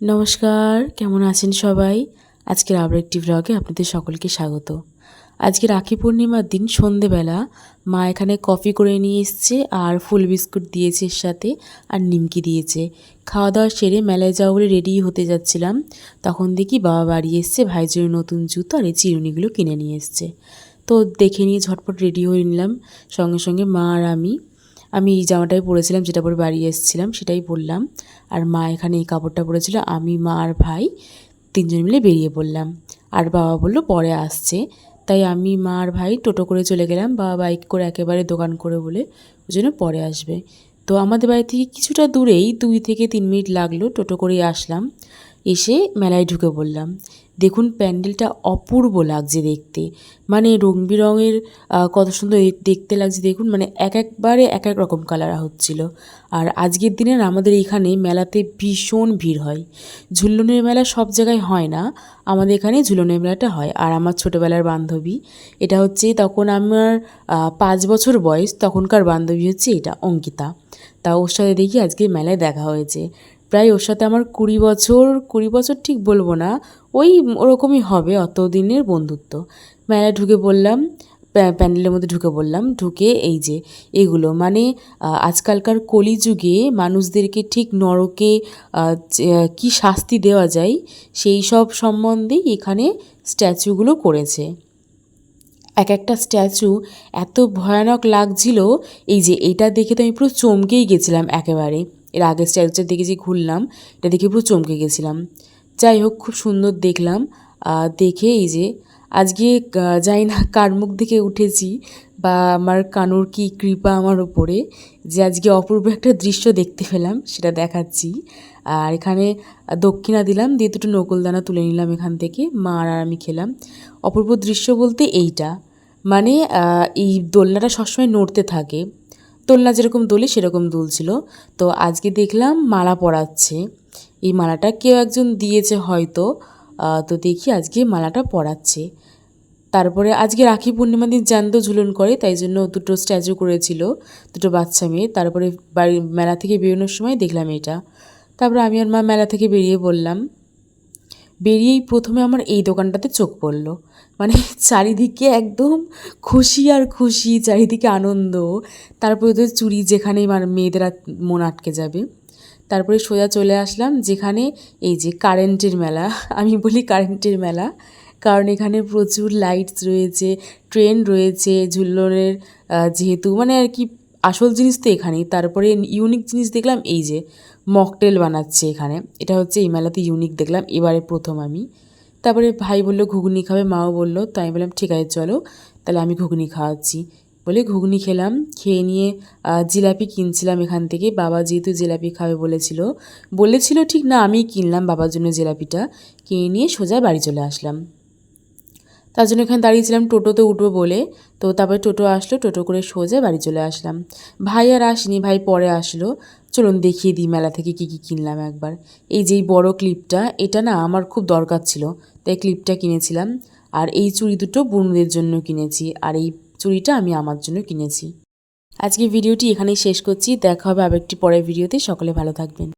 নমস্কার, কেমন আছেন সবাই? আজকের আবার একটি ব্লগে আপনাদের সকলকে স্বাগত। আজকে রাখি পূর্ণিমার দিন, সন্ধেবেলা। মা এখানে কফি করে নিয়ে এসছে, আর ফুল বিস্কুট দিয়েছে এর সাথে, আর নিমকি দিয়েছে। খাওয়া দাওয়া সেরে মেলায় যাওয়া বলে রেডি হতে যাচ্ছিলাম। তখন দেখি বাবা বাড়ি এসছে, ভাইজের নতুন জুতো আর এই চিরুনিগুলো কিনে নিয়ে এসছে। তো দেখে নিয়ে ঝটপট রেডি হয়ে নিলাম। সঙ্গে সঙ্গে মা আর আমি আমি এই জামাটাই পরেছিলাম, যেটা পরে বাড়ি এসেছিলাম, সেটাই পরলাম। আর মা এখানে এই কাপড়টা পরেছিল, আমি, মা আর ভাই তিনজন মিলে বেরিয়ে পড়লাম। আর বাবা বলল, পরে আসছে। তাই আমি, মা আর ভাই টোটো করে চলে গেলাম, বাবা বাইক করে একেবারে দোকান করে বলে ওই জন্য পরে আসবে। তো আমাদের বাড়ি থেকে কিছুটা দূরেই দুই থেকে তিন মিনিট লাগল টোটো করেই আসলাম। এসে মেলায় ঢুকে পড়লাম। দেখুন প্যান্ডেলটা অপূর্ব লাগছে দেখতে। মানে রং বেরঙের কত সুন্দর দেখতে লাগছে দেখুন। মানে এক একবারে এক এক রকম কালার হচ্ছিল। আর আজকের দিনে আমাদের এখানে মেলাতে ভীষণ ভিড় হয়। ঝুলনের মেলা সব জায়গায় হয় না। আমাদের এখানে ঝুলনের মেলাটা হয়। আর আমার ছোটোবেলার বান্ধবী, এটা হচ্ছে তখন আমার পাঁচ বছর বয়স, তখনকার বান্ধবী হচ্ছে এটা, অঙ্কিতা। তা ওর সাথে দেখি আজকে মেলায় দেখা হয়েছে। প্রায় ওর সাথে আমার কুড়ি বছর কুড়ি বছর ঠিক বলব না, ওই ওরকমই হবে অত দিনের বন্ধুত্ব। মেলায় ঢুকে বললাম প্যা- প্যান্ডেলের মধ্যে ঢুকে বললাম, ঢুকে এই যে, এগুলো। মানে আজকালকার কলিযুগে মানুষদেরকে ঠিক নরকে কি শাস্তি দেওয়া যায়, সেই সব সম্বন্ধেই এখানে স্ট্যাচুগুলো করেছে। এক একটা স্ট্যাচু এত ভয়ানক লাগছিল, এই যে, এটা দেখে তো আমি পুরো চমকেই গেছিলাম একেবারে। এর আগের স্ট্যাচুটা দেখে যে ঘুরলাম, এটা দেখে পুরো চমকে গেছিলাম। যাই হোক, খুব সুন্দর দেখলাম। দেখে এই যে আজকে যাই না কার মুখ দেখে উঠেছি বা আমার কানুর কি কৃপা আমার ওপরে যে আজকে অপূর্ব একটা দৃশ্য দেখতে পেলাম, সেটা দেখাচ্ছি। আর এখানে দক্ষিণা দিলাম, দিয়ে দুটো নকুলদানা তুলে নিলাম এখান থেকে, মা আর আমি খেলাম। অপূর্ব দৃশ্য বলতে এইটা। মানে এই দোলনাটা সবসময় নড়তে থাকে। দোলনা যেরকম দোলে সেরকম দুলছিল তো আজকে দেখলাম মালা পরাচ্ছে। এই মালাটা কেউ একজন দিয়েছে হয়তো। তো দেখি আজকে মালাটা পরাচ্ছে। তারপরে আজকে রাখি পূর্ণিমা দিন জ্যান্ত ঝুলন করে, তাই জন্য দুটো স্ট্যাচু করেছিল দুটো বাচ্চা মেয়ে। তারপরে বাড়ি, মেলা থেকে বেরোনোর সময় দেখলাম এটা। তারপরে আমি আর মা মেলা থেকে বেরিয়ে পড়লাম। বেরিয়েই প্রথমে আমার এই দোকানটাতে চোখ পড়ল। মানে চারিদিকে একদম খুশি আর খুশি চারিদিকে আনন্দ। তারপরে তো চুরি যেখানে মানে মেয়েদের মন আটকে যাবে। তারপরে সোজা চলে আসলাম যেখানে এই যে কারেন্টের মেলা। আমি বলি কারেন্টের মেলা কারণ এখানে প্রচুর লাইটস রয়েছে ট্রেন রয়েছে ঝুলনের আহ, যেহেতু মানে আর কি আসল জিনিস তো এখানেই। তারপরে ইউনিক জিনিস দেখলাম এই যে মকটেল বানাচ্ছে এখানে। এটা হচ্ছে এই মেলাতে ইউনিক দেখলাম। এবারে প্রথম আমি। তারপরে ভাই বলল, ঘুগনি খাবে? মাও বলল। তো আমি বললাম, ঠিক আছে, চলো। তাহলে আমি ঘুগনি খাওয়াচ্ছি। বলে ঘুগনি খেলাম। খেয়ে নিয়ে জিলাপি কিনছিলাম এখান থেকে। বাবা যেহেতু জিলাপি খাবে বলেছিল বলেছিল ঠিক না, আমিই কিনলাম বাবার জন্য জিলাপিটা। কিনে নিয়ে সোজা বাড়ি চলে আসলাম। তার জন্য এখানে দাঁড়িয়েছিলাম টোটোতে উঠবো বলে। তো তারপরে টোটো আসলো, টোটো করে সোজা বাড়ি চলে আসলাম। ভাই আর আসেনি, ভাই পরে আসলো। চলুন দেখিয়ে দিই মেলা থেকে কী কী কিনলাম একবার। এই যে বড় ক্লিপটা, এটা না আমার খুব দরকার ছিল। তাই ক্লিপটা কিনেছিলাম। আর এই চুড়ি দুটো বোনদের জন্য কিনেছি। আর এই চুড়িটা আমি আমার জন্য কিনেছি। আজকে ভিডিওটি এখানেই শেষ করছি। দেখা হবে আবার একটি পরের ভিডিওতে। সকলে ভালো থাকবেন।